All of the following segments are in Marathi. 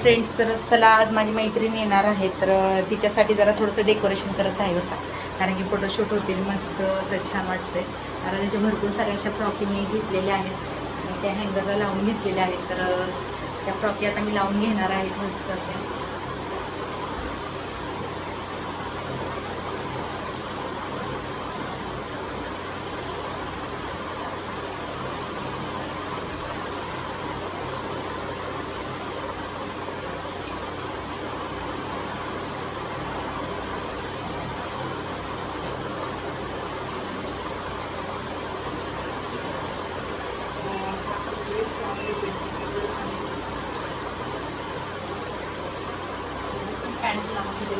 फ्रेंड्स तर चला आज माझी मैत्रीण येणार आहे तर तिच्यासाठी जरा थोडंसं डेकोरेशन करत आहे होता कारण की फोटोशूट होतील मस्त असं छान वाटतंय. कारण त्याच्या भरपूर साऱ्या अशा फ्रॉकी मी घेतलेल्या आहेत. आणि त्या हँगरला लावून घेतलेल्या आहेत. तर त्या फ्रॉकी आता मी लावून घेणार आहेत मस्त असे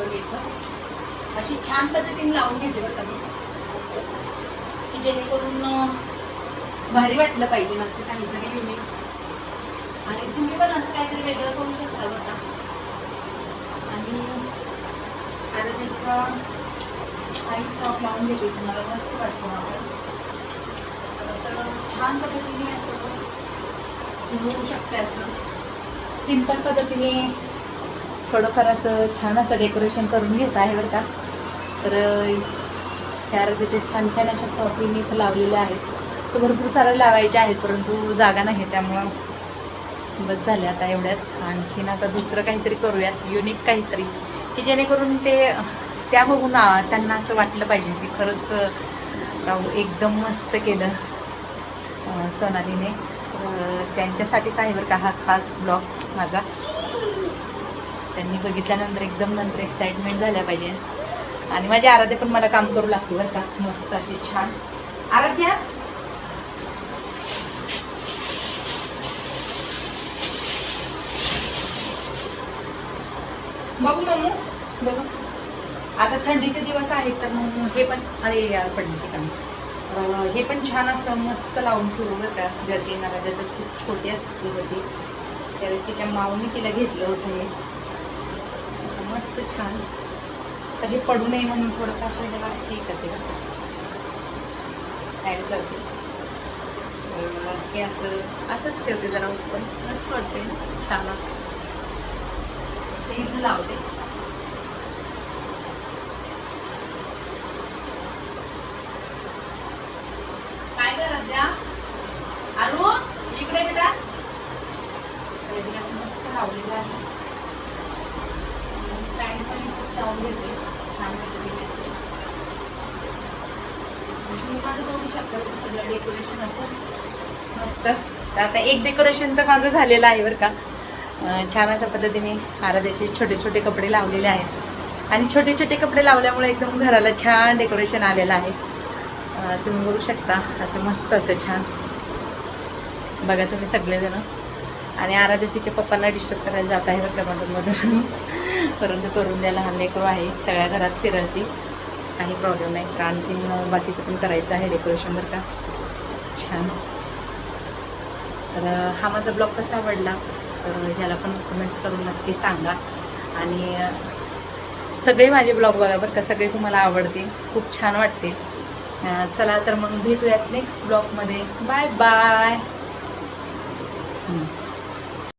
पॅन्ट इथं. अशी छान पद्धतीने लावून घेते बरं का मी. असं. की जेणेकरून भारी वाटलं पाहिजे ना असं काहीतरी युनिक आणि तुम्ही पण असं काहीतरी वेगळं करू शकता बरं का. आणि आता त्याचा काही फ्रॉक लावून घेते तुम्हाला. मस्त वाटतो आपण छान पद्धतीने असं होऊ शकते असं. सिंपल पद्धतीने थोडंफार असं छान असं डेकोरेशन करून घेत आहे बरं का. तर त्या त्याचे छान छान अशा टॉपी मी इथं लावलेल्या आहेत. तर भरपूर साऱ्या लावायच्या आहेत परंतु जागा नाही त्यामुळं बस झाले आता एवढ्याच. आणखीन आता दुसरं काहीतरी करूयात युनिक काहीतरी. की जेणेकरून ते त्या बघून त्यांना असं वाटलं पाहिजे की खरंच राहू एकदम मस्त केलं सोनालीने. तर काय आहे बरं का हा खास ब्लॉग माझा. त्यांनी बघितल्यानंतर एकदम नंतर एक्साइटमेंट झाल्या पाहिजे. आणि माझी आराध्या पण मला काम करू लागते बरं का. मस्त अशी छान. आराध्या! बघू मम्मू. बघू. आता थंडीचे दिवस आहेत तर मग हे पण अरे यार पडले ठिकाणी हे पण छान असं मस्त लावून ठेवू बरं का. जर्दी त्याचं खूप छोटी असते होती. त्यावेळेस तिच्या माऊनी तिला घेतलं होतं हे. मस्त छान. कधी पडू नये म्हणून थोडंसं असं ह्याला हे करते. ॲड करते हे असं असंच ठेवते जरा पण मस्त वाटते छान असं. ते इथं लावते. काय करत द्या आरू इकडे बेटा रेडिओचं मस्त लावलेलं आहे. लावून घेते. छान तुम्ही माझं बघू शकता सगळं डेकोरेशन असं. मस्त. तर आता एक डेकोरेशन तर माझं झालेलं आहे बरं का. छान अशा पद्धतीने आराध्याचे छोटे छोटे कपडे लावलेले आहेत. आणि छोटे छोटे कपडे लावल्यामुळे एकदम घराला छान डेकोरेशन आलेलं आहे. तुम्ही बघू शकता असं मस्त असं छान. बघा तुम्ही सगळेजण. आणि आराध्या तिच्या पप्पांना डिस्टर्ब करायला जात आहे बरं का मधून. परंतु करून द्यायला हा लेकरू आहे सगळ्या घरात फिरवती काही प्रॉब्लेम नाही. तर आणखीन बाकीचं पण करायचं आहे डेकोरेशन बरं का. छान. तर हा माझा ब्लॉग कसा आवडला तर ह्याला पण कमेंट्स करून नक्की सांगा. आणि सगळे माझे ब्लॉग बघा बरं का सगळे तुम्हाला आवडते खूप छान वाटते चला तर मग भेटूयात नेक्स्ट ब्लॉगमध्ये बाय बाय